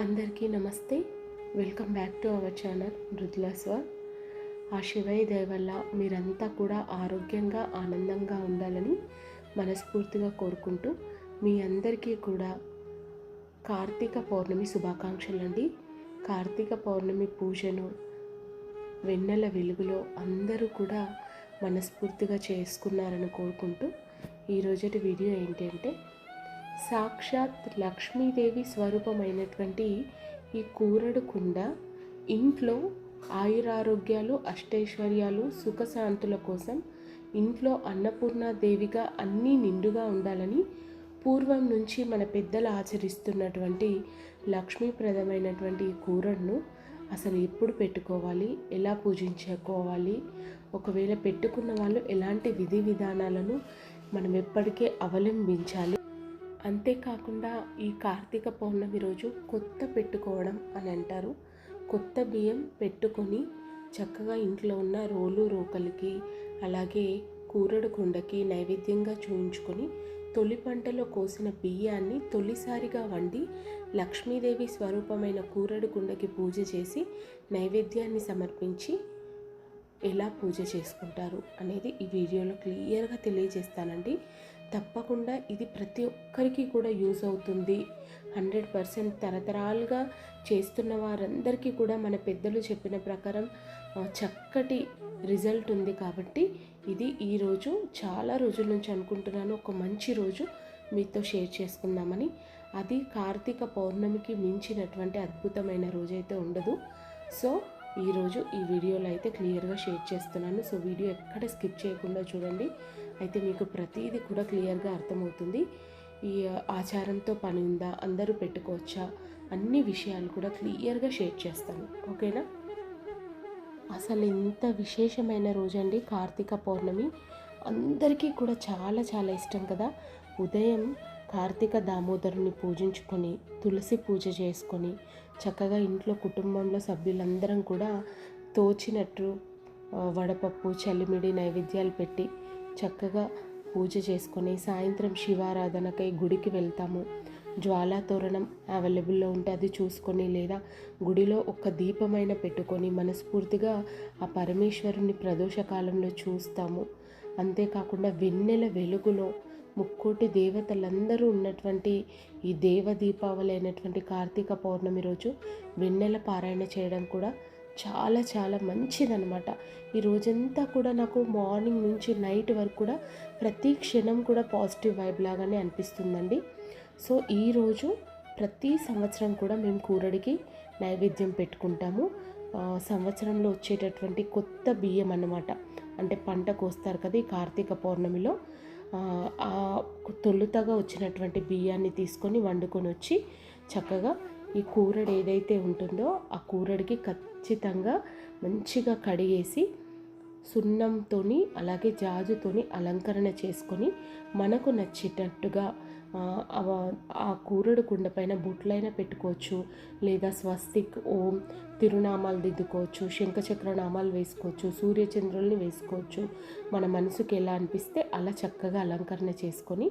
అందరికీ నమస్తే. Welcome back to our channel మృదులాస్వ. ఆ శివయ్య దయ వల్ల మీరంతా కూడా ఆరోగ్యంగా ఆనందంగా ఉండాలని మనస్ఫూర్తిగా కోరుకుంటూ మీ అందరికీ కూడా కార్తీక పౌర్ణమి శుభాకాంక్షలు అండి కార్తీక పౌర్ణమి పూజను వెన్నెల వెలుగులో అందరూ కూడా మనస్ఫూర్తిగా చేసుకున్నారని కోరుకుంటూ ఈరోజటి వీడియో ఏంటంటే సాక్షాత్ లక్ష్మీదేవి స్వరూపమైనటువంటి ఈ కూరడు కుండ ఇంట్లో ఆయురారోగ్యాలు అష్టైశ్వర్యాలు సుఖశాంతుల కోసం ఇంట్లో అన్నపూర్ణాదేవిగా అన్నీ నిండుగా ఉండాలని పూర్వం నుంచి మన పెద్దలు ఆచరిస్తున్నటువంటి లక్ష్మీప్రదమైనటువంటి ఈ కూరడును అసలు ఎప్పుడు పెట్టుకోవాలి? ఎలా పూజించుకోవాలి? ఒకవేళ పెట్టుకున్న వాళ్ళు ఎలాంటి విధి విధానాలను మనం ఎప్పటికే అవలంబించాలి? అంతేకాకుండా ఈ కార్తీక పౌర్ణమి రోజు కొత్త పెట్టుకోవడం అని అంటారు. కొత్త బియ్యం పెట్టుకొని చక్కగా ఇంట్లో ఉన్న రోలు రోకలికి అలాగే కూరడు కుండకి నైవేద్యంగా చూయించుకొని తొలి పంటలో కోసిన బియ్యాన్ని తొలిసారిగా వండి లక్ష్మీదేవి స్వరూపమైన కూరడు కుండకి పూజ చేసి నైవేద్యాన్ని సమర్పించి ఎలా పూజ చేసుకుంటారు అనేది ఈ వీడియోలో క్లియర్గా తెలియజేస్తానండి. తప్పకుండా ఇది ప్రతి ఒక్కరికి కూడా యూజ్ అవుతుంది. హండ్రెడ్ పర్సెంట్ తరతరాలుగా చేస్తున్న వారందరికీ కూడా మన పెద్దలు చెప్పిన ప్రకారం చక్కటి రిజల్ట్ ఉంది కాబట్టి ఇది ఈరోజు చాలా రోజుల నుంచి అనుకుంటున్నాను. ఒక మంచి రోజు మీతో షేర్ చేసుకుందామని. అది కార్తీక పౌర్ణమికి మించినటువంటి అద్భుతమైన రోజైతే ఉండదు. సో ఈరోజు ఈ వీడియోలో అయితే క్లియర్గా షేర్ చేస్తున్నాను. సో వీడియో ఎక్కడ స్కిప్ చేయకుండా చూడండి. అయితే మీకు ప్రతిదీ కూడా క్లియర్గా అర్థమవుతుంది. ఈ ఆచారంతో పని ఉందా అందరూ పెట్టుకోవచ్చా అన్ని విషయాలు కూడా క్లియర్గా షేర్ చేస్తాను. ఓకేనా? అసలు ఎంత విశేషమైన రోజండి కార్తీక పౌర్ణమి. అందరికీ కూడా చాలా చాలా ఇష్టం కదా. ఉదయం కార్తీక దామోదరుని పూజించుకొని తులసి పూజ చేసుకొని చక్కగా ఇంట్లో కుటుంబంలో సభ్యులందరం కూడా తోచినట్టు వడపప్పు చలిమిడి నైవేద్యాలు పెట్టి చక్కగా పూజ చేసుకొని సాయంత్రం శివారాధనకై గుడికి వెళ్తాము. జ్వాలా తోరణం అవైలబుల్లో ఉంటే అది చూసుకొని లేదా గుడిలో ఒక దీపమైన పెట్టుకొని మనస్ఫూర్తిగా ఆ పరమేశ్వరుని ప్రదోష కాలంలో చూస్తాము. అంతేకాకుండా వెన్నెల వెలుగులో ముక్కోటి దేవతలందరూ ఉన్నటువంటి ఈ దేవ దీపావళి అయినటువంటి కార్తీక పౌర్ణమి రోజు వెన్నెల పారాయణ చేయడం కూడా చాలా చాలా మంచిదనమాట ఈ రోజంతా కూడా నాకు మార్నింగ్ నుంచి నైట్ వరకు కూడా ప్రతి క్షణం కూడా పాజిటివ్ వైబ్ లాగానే అనిపిస్తుందండి. సో ఈరోజు ప్రతి సంవత్సరం కూడా మేము కూరడికి నైవేద్యం పెట్టుకుంటాము. సంవత్సరంలో వచ్చేటటువంటి కొత్త బియ్యం అన్నమాట. అంటే పంట కోస్తారు కదా ఈ కార్తీక పౌర్ణమిలో. తొలుతగా వచ్చినటువంటి బియ్యాన్ని తీసుకొని వండుకొని వచ్చి చక్కగా ఈ కూరడు ఏదైతే ఉంటుందో ఆ కూరడికి ఖచ్చితంగా మంచిగా కడిగేసి సున్నంతోని అలాగే జాజుతోని అలంకరణ చేసుకొని మనకు నచ్చేటట్టుగా ఆ, కూరడు కుండ పైన బుట్లైనా పెట్టుకోవచ్చు. లేదా స్వస్తిక్ ఓం తిరునామాలు దిద్దుకోవచ్చు. శంఖచక్ర నామాలు వేసుకోవచ్చు. సూర్యచంద్రుల్ని వేసుకోవచ్చు. మన మనసుకి ఎలా అనిపిస్తే అలా చక్కగా అలంకరణ చేసుకొని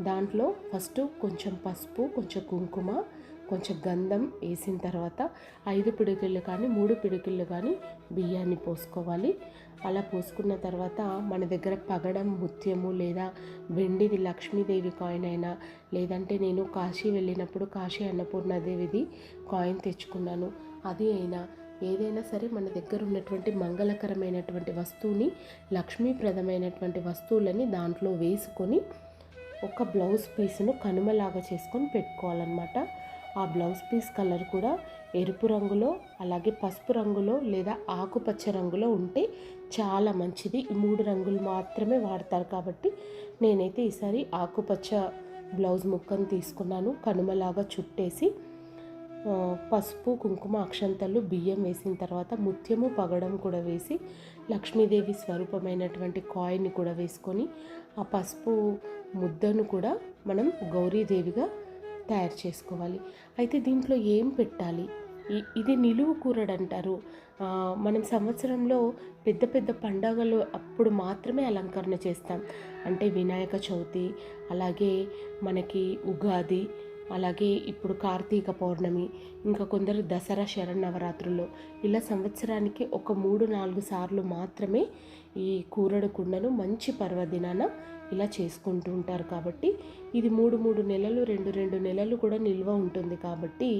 దాంట్లో ఫస్ట్ కొంచెం పసుపు కొంచెం కుంకుమ కొంచెం గంధం వేసిన తర్వాత ఐదు పిడికిళ్ళు కానీ మూడు పిడికిళ్ళు కానీ బియ్యాన్ని పోసుకోవాలి. అలా పోసుకున్న తర్వాత మన దగ్గర పగడం ముత్యము లేదా వెండిది లక్ష్మీదేవి కాయిన్ అయినా లేదంటే నేను కాశీ వెళ్ళినప్పుడు కాశీ అన్నపూర్ణాదేవిది కాయిన్ తెచ్చుకున్నాను. అది అయినా ఏదైనా సరే మన దగ్గర ఉన్నటువంటి మంగళకరమైనటువంటి వస్తువుని లక్ష్మీప్రదమైనటువంటి వస్తువులని దాంట్లో వేసుకొని ఒక బ్లౌజ్ పీస్ను కనుమలాగా చేసుకొని పెట్టుకోవాలన్నమాట. ఆ బ్లౌజ్ పీస్ కలర్ కూడా ఎరుపు రంగులో అలాగే పసుపు రంగులో లేదా ఆకుపచ్చ రంగులో ఉంటే చాలా మంచిది. ఈ మూడు రంగులు మాత్రమే వాడతారు కాబట్టి నేనైతే ఈసారి ఆకుపచ్చ బ్లౌజ్ ముక్కను తీసుకున్నాను. కనుమలాగా చుట్టేసి పసుపు కుంకుమ అక్షంతలు బియ్యం వేసిన తర్వాత ముత్యము పగడం కూడా వేసి లక్ష్మీదేవి స్వరూపమైనటువంటి కాయిన్ని కూడా వేసుకొని ఆ పసుపు ముద్దను కూడా మనం గౌరీదేవిగా తయారు చేసుకోవాలి. అయితే దీంట్లో ఏం పెట్టాలి? ఇది నిలువు కూరడు అంటారు. మనం సంవత్సరంలో పెద్ద పెద్ద పండగలు అప్పుడు మాత్రమే అలంకరణ చేస్తాం. అంటే వినాయక చవితి అలాగే మనకి ఉగాది అలాగే ఇప్పుడు కార్తీక పౌర్ణమి ఇంకా కొందరు దసరా శరణవరాత్రులు ఇలా సంవత్సరానికి ఒక మూడు నాలుగు సార్లు మాత్రమే ఈ కూరడు కుండను మంచి పర్వదినాన ఇలా చేసుకుంటూ ఉంటారు కాబట్టి ఇది మూడు మూడు నెలలు రెండు రెండు నెలలు కూడా నిల్వ ఉంటుంది కాబట్టి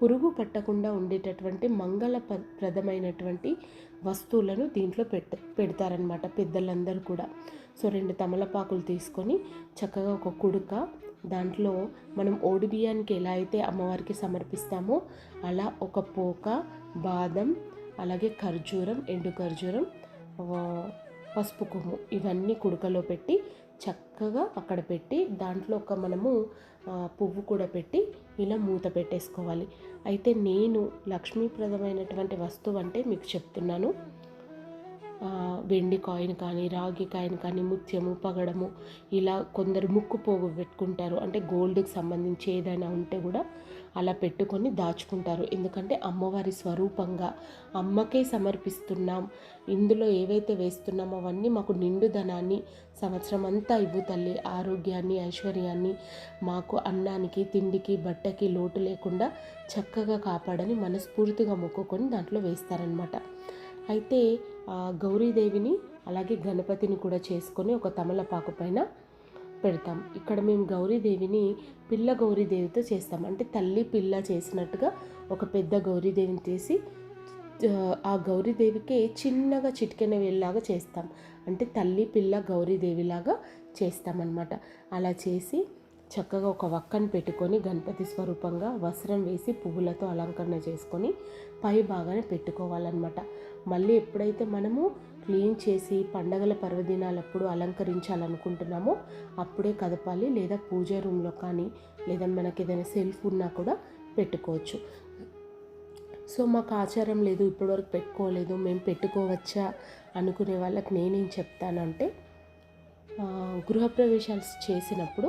పురుగు పట్టకుండా ఉండేటటువంటి మంగళ ప్రదమైనటువంటి వస్తువులను దీంట్లో పెట్ట పెడతారనమాట పెద్దలందరూ కూడా. సో రెండు తమలపాకులు తీసుకొని చక్కగా ఒక కుడుక దాంట్లో మనం ఓడి బియ్యానికి ఎలా అయితే అమ్మవారికి సమర్పిస్తామో అలా ఒక పోక బాదం అలాగే ఖర్జూరం ఎండు ఖర్జూరం పసుపు కొమ్ము ఇవన్నీ కుడుకలో పెట్టి చక్కగా అక్కడ పెట్టి దాంట్లో ఒక మనము పువ్వు కూడా పెట్టి ఇలా మూత పెట్టేసుకోవాలి. అయితే నేను లక్ష్మీప్రదమైనటువంటి వస్తువు అంటే మీకు చెప్తున్నాను. వెండి కాయిన్ కానీ రాగి కాయిన్ కానీ ముత్యము పగడము ఇలా కొందరు ముక్కు పోగు పెట్టుకుంటారు. అంటే గోల్డ్కి సంబంధించి ఏదైనా ఉంటే కూడా అలా పెట్టుకొని దాచుకుంటారు. ఎందుకంటే అమ్మవారి స్వరూపంగా అమ్మకే సమర్పిస్తున్నాం. ఇందులో ఏవైతే వేస్తున్నామో అవన్నీ మాకు నిండుదనాన్ని సంవత్సరం అంతా ఇవ్వు తల్లి ఆరోగ్యాన్ని ఐశ్వర్యాన్ని మాకు అన్నానికి తిండికి బట్టకి లోటు లేకుండా చక్కగా కాపాడని మనస్ఫూర్తిగా మొక్కుకొని దాంట్లో వేస్తారనమాట అయితే గౌరీదేవిని అలాగే గణపతిని కూడా చేసుకొని ఒక తమలపాకు పైన పెడతాం. ఇక్కడ మేము గౌరీదేవిని పిల్ల గౌరీదేవితో చేస్తాం. అంటే తల్లి పిల్ల చేసినట్టుగా ఒక పెద్ద గౌరీదేవిని చేసి ఆ గౌరీదేవికే చిన్నగా చిటికెన వేలాగా చేస్తాం. అంటే తల్లి పిల్ల గౌరీదేవిలాగా చేస్తామన్నమాట. అలా చేసి చక్కగా ఒక వక్కను పెట్టుకొని గణపతి స్వరూపంగా వస్త్రం వేసి పువ్వులతో అలంకరణ చేసుకొని పై బాగానే పెట్టుకోవాలన్నమాట. మళ్ళీ ఎప్పుడైతే మనము క్లీన్ చేసి పండగల పర్వదినాలప్పుడు అలంకరించాలనుకుంటున్నామో అప్పుడే కదపాలి లేదా పూజ రూమ్లో కానీ లేదా మనకి ఏదైనా సెల్ఫ్ ఉన్నా కూడా పెట్టుకోవచ్చు. సో మాకు ఆచారం లేదు ఇప్పటివరకు పెట్టుకోలేదు మేము పెట్టుకోవచ్చా అనుకునే వాళ్ళకి నేనేం చెప్తానంటే గృహప్రవేశాలు చేసినప్పుడు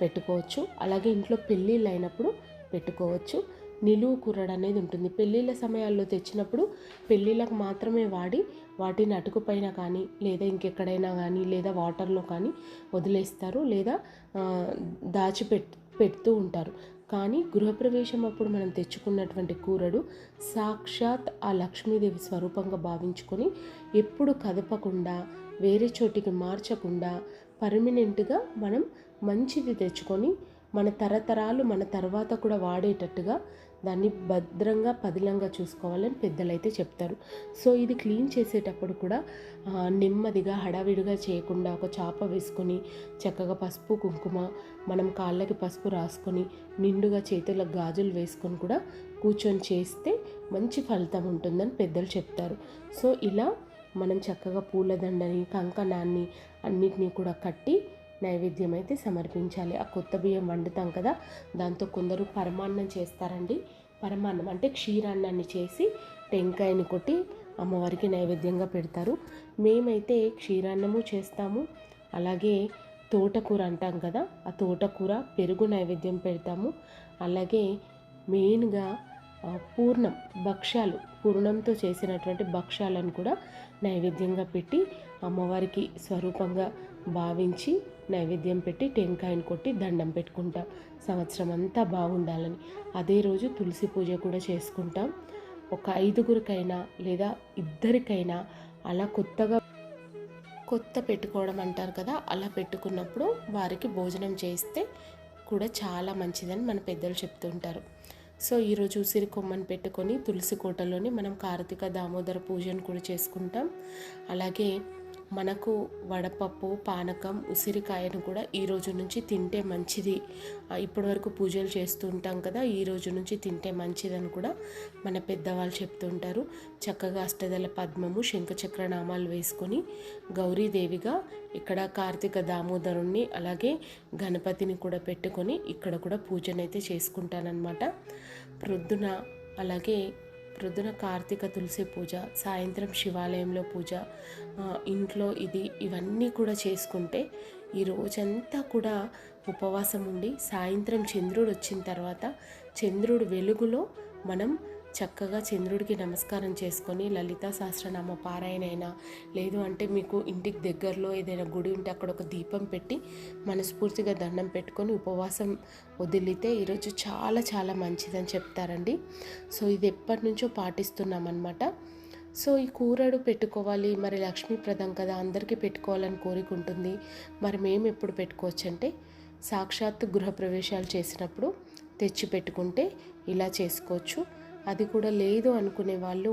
పెట్టుకోవచ్చు అలాగే ఇంట్లో పెళ్ళిళ్ళు అయినప్పుడు పెట్టుకోవచ్చు. నిలువు కూరడు అనేది ఉంటుంది. పెళ్ళిళ్ళ సమయాల్లో తెచ్చినప్పుడు పెళ్ళిళ్ళకు మాత్రమే వాడి వాటిని అటుకుపైన కానీ లేదా ఇంకెక్కడైనా కానీ లేదా వాటర్లో కానీ వదిలేస్తారు లేదా దాచిపెట్ పెడుతూ ఉంటారు. కానీ గృహప్రవేశం అప్పుడు మనం తెచ్చుకున్నటువంటి కూరడు సాక్షాత్ ఆ లక్ష్మీదేవి స్వరూపంగా భావించుకొని ఎప్పుడు కదపకుండా వేరే చోటికి మార్చకుండా పర్మనెంట్గా మనం మంచిది తెచ్చుకొని మన తరతరాలు మన తర్వాత కూడా వాడేటట్టుగా దాన్ని భద్రంగా పదిలంగా చూసుకోవాలని పెద్దలైతే చెప్తారు. సో ఇది క్లీన్ చేసేటప్పుడు కూడా నెమ్మదిగా హడావిడిగా చేయకుండా ఒక చాప వేసుకొని చక్కగా పసుపు కుంకుమ మనం కాళ్ళకి పసుపు రాసుకొని నిండుగా చేతులకు గాజులు వేసుకొని కూడా కూర్చొని చేస్తే మంచి ఫలితం ఉంటుందని పెద్దలు చెప్తారు. సో ఇలా మనం చక్కగా పూలదండని కంకణాన్ని అన్నిటినీ కూడా కట్టి నైవేద్యం అయితే సమర్పించాలి. ఆ కొత్త బియ్యం వండుతాం కదా దాంతో కొందరు పరమాన్నం చేస్తారండి. పరమాన్నం అంటే క్షీరాన్నాన్ని చేసి టెంకాయని కొట్టి అమ్మవారికి నైవేద్యంగా పెడతారు. మేమైతే క్షీరాన్నము చేస్తాము. అలాగే తోటకూర అంటాం కదా ఆ తోటకూర పెరుగు నైవేద్యం పెడతాము. అలాగే మెయిన్గా పూర్ణం భక్ష్యాలు పూర్ణంతో చేసినటువంటి భక్ష్యాలను కూడా నైవేద్యంగా పెట్టి అమ్మవారికి స్వరూపంగా భావించి నైవేద్యం పెట్టి టెంకాయను కొట్టి దండం పెట్టుకుంటాం. సంవత్సరం అంతా బాగుండాలని. అదే రోజు తులసి పూజ కూడా చేసుకుంటాం. ఒక ఐదుగురికైనా లేదా ఇద్దరికైనా అలా కొత్తగా కొత్త పెట్టుకోవడం అంటారు కదా అలా పెట్టుకున్నప్పుడు వారికి భోజనం చేస్తే కూడా చాలా మంచిదని మన పెద్దలు చెప్తుంటారు సో ఈరోజు ఉసిరి కొమ్మని పెట్టుకొని తులసి కోటలోని మనం కార్తీక దామోదర పూజను కూడా చేసుకుంటాం. అలాగే మనకు వడపప్పు పానకం ఉసిరికాయను కూడా ఈ రోజు నుంచి తింటే మంచిది. ఇప్పటి వరకు పూజలు చేస్తూ ఉంటాం కదా ఈ రోజు నుంచి తింటే మంచిదని కూడా మన పెద్దవాళ్ళు చెప్తుంటారు. చక్కగా అష్టదల పద్మము శంఖచక్ర నామాలు వేసుకొని గౌరీదేవిగా ఇక్కడ కార్తీక దామోదరుణ్ణి అలాగే గణపతిని కూడా పెట్టుకొని ఇక్కడ కూడా పూజనైతే చేసుకుంటానన్నమాట. ప్రొద్దున అలాగే ప్రొద్దున కార్తీక తులసి పూజ సాయంత్రం శివాలయంలో పూజ ఇంట్లో ఇది ఇవన్నీ కూడా చేసుకుంటే ఈ రోజంతా కూడా ఉపవాసం ఉండి సాయంత్రం చంద్రుడు వచ్చిన తర్వాత చంద్రుడు వెలుగులో మనం చక్కగా చంద్రుడికి నమస్కారం చేసుకొని లలితా సహస్రనామ పారాయణ లేదు అంటే మీకు ఇంటికి దగ్గరలో ఏదైనా గుడి ఉంటే అక్కడ ఒక దీపం పెట్టి మనస్ఫూర్తిగా దండం పెట్టుకొని ఉపవాసం వదిలితే ఈరోజు చాలా చాలా మంచిదని చెప్తారండి. సో ఇది ఎప్పటి నుంచో పాటిస్తున్నామన్నమాట. సో ఈ కూరడు పెట్టుకోవాలి మరి లక్ష్మీప్రదం కదా అందరికీ పెట్టుకోవాలని కోరిక ఉంటుంది. మరి మేము ఎప్పుడు పెట్టుకోవచ్చు అంటే సాక్షాత్ గృహప్రవేశాలు చేసినప్పుడు తెచ్చి పెట్టుకుంటే ఇలా చేసుకోవచ్చు. అది కూడా లేదు అనుకునే వాళ్ళు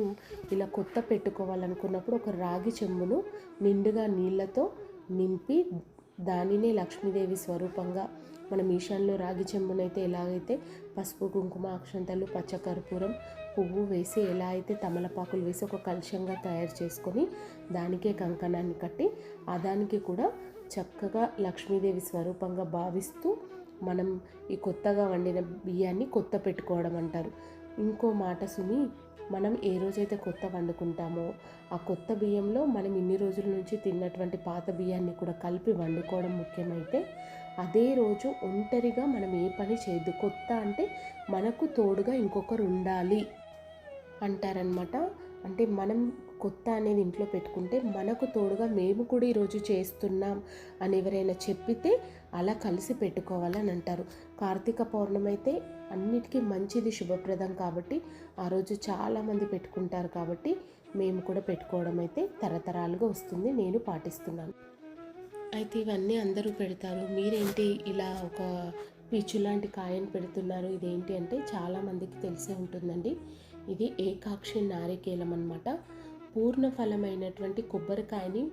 ఇలా కొత్త పెట్టుకోవాలనుకున్నప్పుడు ఒక రాగి చెంబును నిండుగా నీళ్ళతో నింపి దానినే లక్ష్మీదేవి స్వరూపంగా మనం ఈశాన్లో రాగి చెంబునైతే ఎలాగైతే పసుపు కుంకుమ అక్షంతలు పచ్చకర్పూరం పువ్వు వేసి ఎలా అయితే తమలపాకులు వేసి ఒక కలుషంగా తయారు చేసుకొని దానికే కంకణాన్ని కట్టి ఆ దానికి కూడా చక్కగా లక్ష్మీదేవి స్వరూపంగా భావిస్తూ మనం ఈ కొత్తగా వండిన బియ్యాన్ని కొత్త పెట్టుకోవడం అంటారు. ఇంకో మాట సుమి మనం ఏ రోజైతే కొత్త వండుకుంటామో ఆ కొత్త బియ్యంలో మనం ఇన్ని రోజుల నుంచి తిన్నటువంటి పాత బియ్యాన్ని కూడా కలిపి వండుకోవడం ముఖ్యమైతే అదే రోజు ఒంటరిగా మనం ఏ పని చేయొద్దు. కొత్త అంటే మనకు తోడుగా ఇంకొకరు ఉండాలి అంటారనమాట అంటే మనం కొత్త అనేది ఇంట్లో పెట్టుకుంటే మనకు తోడుగా మేము కూడా ఈరోజు చేస్తున్నాం అని ఎవరైనా చెప్పితే అలా కలిసి పెట్టుకోవాలని అంటారు. కార్తీక పౌర్ణమి అయితే అన్నిటికీ మంచిది శుభప్రదం కాబట్టి ఆ రోజు చాలామంది పెట్టుకుంటారు కాబట్టి మేము కూడా పెట్టుకోవడం అయితే తరతరాలుగా వస్తుంది నేను పాటిస్తున్నాను. అయితే ఇవన్నీ అందరూ పెడతారు. మీరేంటి ఇలా ఒక పీచు లాంటి కాయను పెడుతున్నారు? ఇదేంటి అంటే చాలామందికి తెలిసే ఉంటుందండి. ఇది ఏకాక్షి నారికేలం అనమాట పూర్ణ ఫలమైనటువంటి కొబ్బరికాయని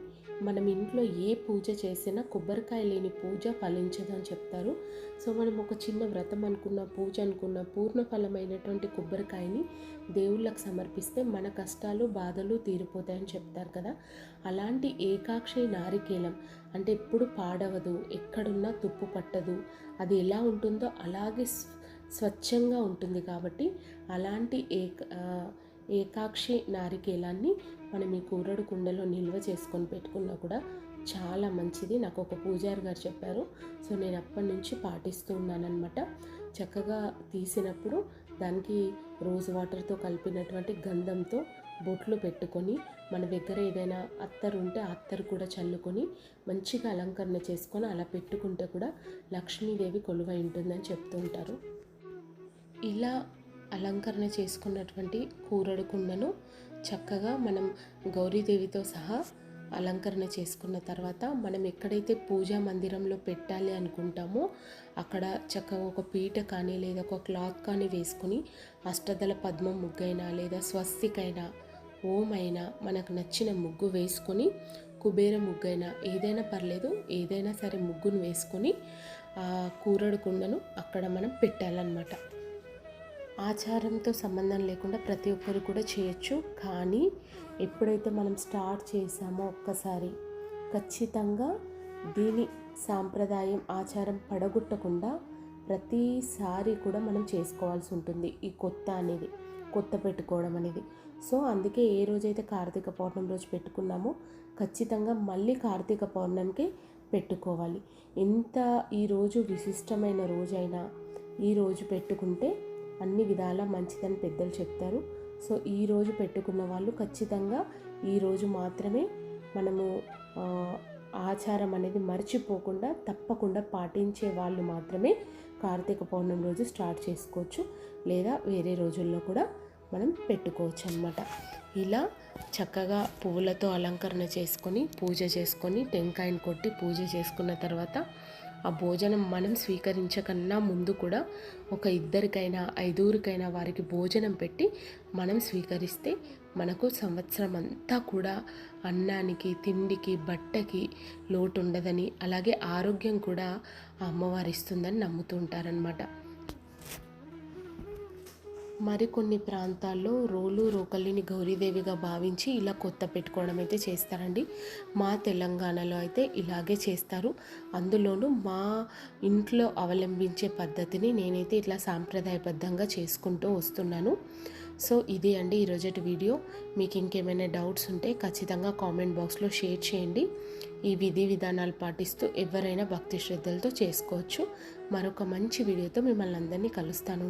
మనం ఇంట్లో ఏ పూజ చేసినా కొబ్బరికాయ లేని పూజ ఫలించదని చెప్తారు. సో మనం ఒక చిన్న వ్రతం అనుకున్న పూజ అనుకున్న పూర్ణఫలమైనటువంటి కొబ్బరికాయని దేవుళ్ళకు సమర్పిస్తే మన కష్టాలు బాధలు తీరిపోతాయని చెప్తారు కదా. అలాంటి ఏకాక్షి నారికేలం అంటే ఎప్పుడు పాడవదు ఎక్కడున్నా తుప్పు పట్టదు. అది ఎలా ఉంటుందో అలాగే స్వచ్ఛంగా ఉంటుంది కాబట్టి అలాంటి ఏక ఏకాక్షి నారికేలాన్ని మనం ఈ కూరడు కుండలో నిల్వ చేసుకొని పెట్టుకున్నా కూడా చాలా మంచిది. నాకు ఒక పూజారి గారు చెప్పారు. సో నేను అప్పటి నుంచి పాటిస్తూ ఉన్నానమాట చక్కగా తీసినప్పుడు దానికి రోజ్ వాటర్తో కలిపినటువంటి గంధంతో బొట్లు పెట్టుకొని మన దగ్గర ఏదైనా అత్తరు ఉంటే అత్తరు కూడా చల్లుకొని మంచిగా అలంకరణ చేసుకొని అలా పెట్టుకుంటే కూడా లక్ష్మీదేవి కొలువై ఉంటుందని చెప్తూ ఉంటారు. ఇలా అలంకరణ చేసుకున్నటువంటి కూరడు కుండను చక్కగా మనం గౌరీదేవితో సహా అలంకరణ చేసుకున్న తర్వాత మనం ఎక్కడైతే పూజా మందిరంలో పెట్టాలి అనుకుంటామో అక్కడ చక్కగా ఒక పీట కానీ లేదా ఒక క్లాత్ కానీ వేసుకొని అష్టదల పద్మం ముగ్గైనా లేదా స్వస్తికైనా ఓం అయినా మనకు నచ్చిన ముగ్గు వేసుకొని కుబేర ముగ్గైనా ఏదైనా పర్లేదు ఏదైనా సరే ముగ్గును వేసుకొని ఆ కూరడు కుండను అక్కడ మనం పెట్టాలన్నమాట. ఆచారంతో సంబంధం లేకుండా ప్రతి ఒక్కరు కూడా చేయొచ్చు. కానీ ఎప్పుడైతే మనం స్టార్ట్ చేసామో ఒక్కసారి ఖచ్చితంగా దీని సాంప్రదాయం ఆచారం పడగొట్టకుండా ప్రతిసారి కూడా మనం చేసుకోవాల్సి ఉంటుంది ఈ కొత్త అనేది కొత్త పెట్టుకోవడం అనేది. సో అందుకే ఏ రోజైతే కార్తీక పౌర్ణమి రోజు పెట్టుకున్నామో ఖచ్చితంగా మళ్ళీ కార్తీక పౌర్ణమికి పెట్టుకోవాలి. ఎంత ఈరోజు విశిష్టమైన రోజైనా ఈరోజు పెట్టుకుంటే అన్ని విధాలా మంచిదని పెద్దలు చెప్తారు. సో ఈరోజు పెట్టుకున్న వాళ్ళు ఖచ్చితంగా ఈరోజు మాత్రమే మనము ఆచారం అనేది మర్చిపోకుండా తప్పకుండా పాటించే వాళ్ళు మాత్రమే కార్తీక పౌర్ణమి రోజు స్టార్ట్ చేసుకోవచ్చు. లేదా వేరే రోజుల్లో కూడా మనం పెట్టుకోవచ్చు అనమాట ఇలా చక్కగా పువ్వులతో అలంకరణ చేసుకొని పూజ చేసుకొని టెంకాయని కొట్టి పూజ చేసుకున్న తర్వాత ఆ భోజనం మనం స్వీకరించకన్నా ముందు కూడా ఒక ఇద్దరికైనా ఐదుగురికైనా వారికి భోజనం పెట్టి మనం స్వీకరిస్తే మనకు సంవత్సరం అంతా కూడా అన్నానికి తిండికి బట్టకి లోటు ఉండదని అలాగే ఆరోగ్యం కూడా అమ్మవారు ఇస్తుందని నమ్ముతూ ఉంటారనమాట మరికొన్ని ప్రాంతాల్లో రోలు రోకల్లిని గౌరీదేవిగా భావించి ఇలా కొత్త పెట్టుకోవడం అయితే చేస్తారండి. మా తెలంగాణలో అయితే ఇలాగే చేస్తారు. అందులోనూ మా ఇంట్లో అవలంబించే పద్ధతిని నేనైతే ఇట్లా సాంప్రదాయబద్ధంగా చేసుకుంటూ వస్తున్నాను. సో ఇది అండి ఈరోజటి వీడియో. మీకు ఇంకేమైనా డౌట్స్ ఉంటే ఖచ్చితంగా కామెంట్ బాక్స్లో షేర్ చేయండి. ఈ విధి విధానాలు పాటిస్తూ ఎవరైనా భక్తి శ్రద్ధలతో చేసుకోవచ్చు. మరొక మంచి వీడియోతో మిమ్మల్ని అందరినీ కలుస్తాను.